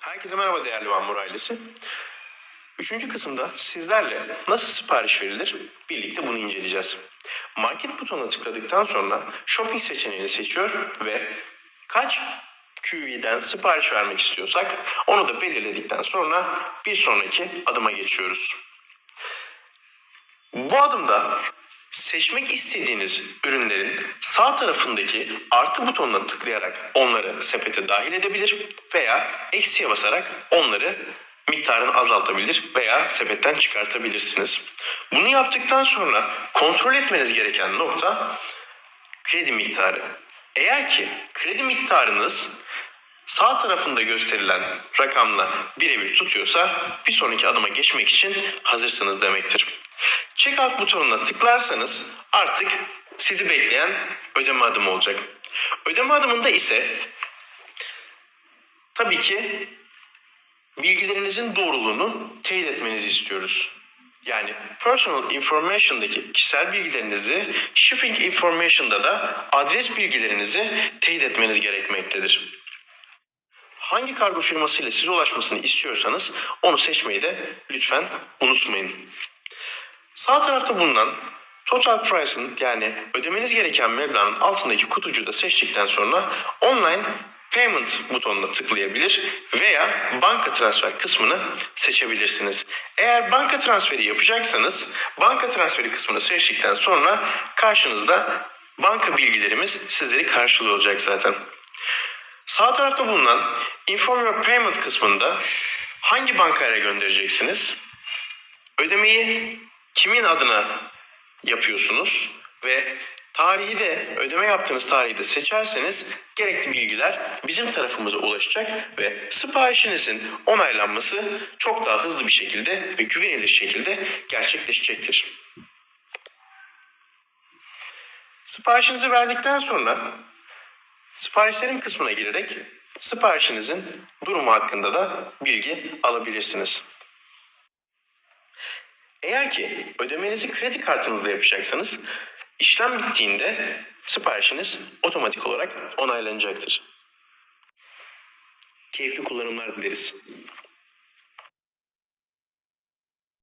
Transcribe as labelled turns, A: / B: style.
A: Herkese merhaba değerli Vanmur ailesi. Üçüncü kısımda sizlerle nasıl sipariş verilir birlikte bunu inceleyeceğiz. Market butonuna tıkladıktan sonra shopping seçeneğini seçiyor ve kaç QV'den sipariş vermek istiyorsak onu da belirledikten sonra bir sonraki adıma geçiyoruz. Bu adımda seçmek istediğiniz ürünlerin sağ tarafındaki artı butonuna tıklayarak onları sepete dahil edebilir veya eksiye basarak onları miktarını azaltabilir veya sepetten çıkartabilirsiniz. Bunu yaptıktan sonra kontrol etmeniz gereken nokta kredi miktarı. Eğer ki kredi miktarınız sağ tarafında gösterilen rakamla birebir tutuyorsa bir sonraki adıma geçmek için hazırsınız demektir. Checkout butonuna tıklarsanız artık sizi bekleyen ödeme adımı olacak. Ödeme adımında ise tabii ki bilgilerinizin doğruluğunu teyit etmenizi istiyoruz. Yani personal information'daki kişisel bilgilerinizi, shipping information'da da adres bilgilerinizi teyit etmeniz gerekmektedir. Hangi kargo firmasıyla size ulaşmasını istiyorsanız onu seçmeyi de lütfen unutmayın. Sağ tarafta bulunan Total Price'ın yani ödemeniz gereken meblağın altındaki kutucuğu da seçtikten sonra online payment butonuna tıklayabilir veya banka transfer kısmını seçebilirsiniz. Eğer banka transferi yapacaksanız banka transferi kısmını seçtikten sonra karşınızda banka bilgilerimiz sizleri karşılıyor olacak zaten. Sağ tarafta bulunan Inform Your Payment kısmında hangi bankayla göndereceksiniz? Ödemeyi kimin adına yapıyorsunuz ve tarihi de ödeme yaptığınız tarihi de seçerseniz gerekli bilgiler bizim tarafımıza ulaşacak ve siparişinizin onaylanması çok daha hızlı bir şekilde ve güvenilir şekilde gerçekleşecektir. Siparişinizi verdikten sonra siparişlerin kısmına girerek siparişinizin durumu hakkında da bilgi alabilirsiniz. Eğer ki ödemenizi kredi kartınızla yapacaksanız işlem bittiğinde siparişiniz otomatik olarak onaylanacaktır. Keyifli kullanımlar dileriz.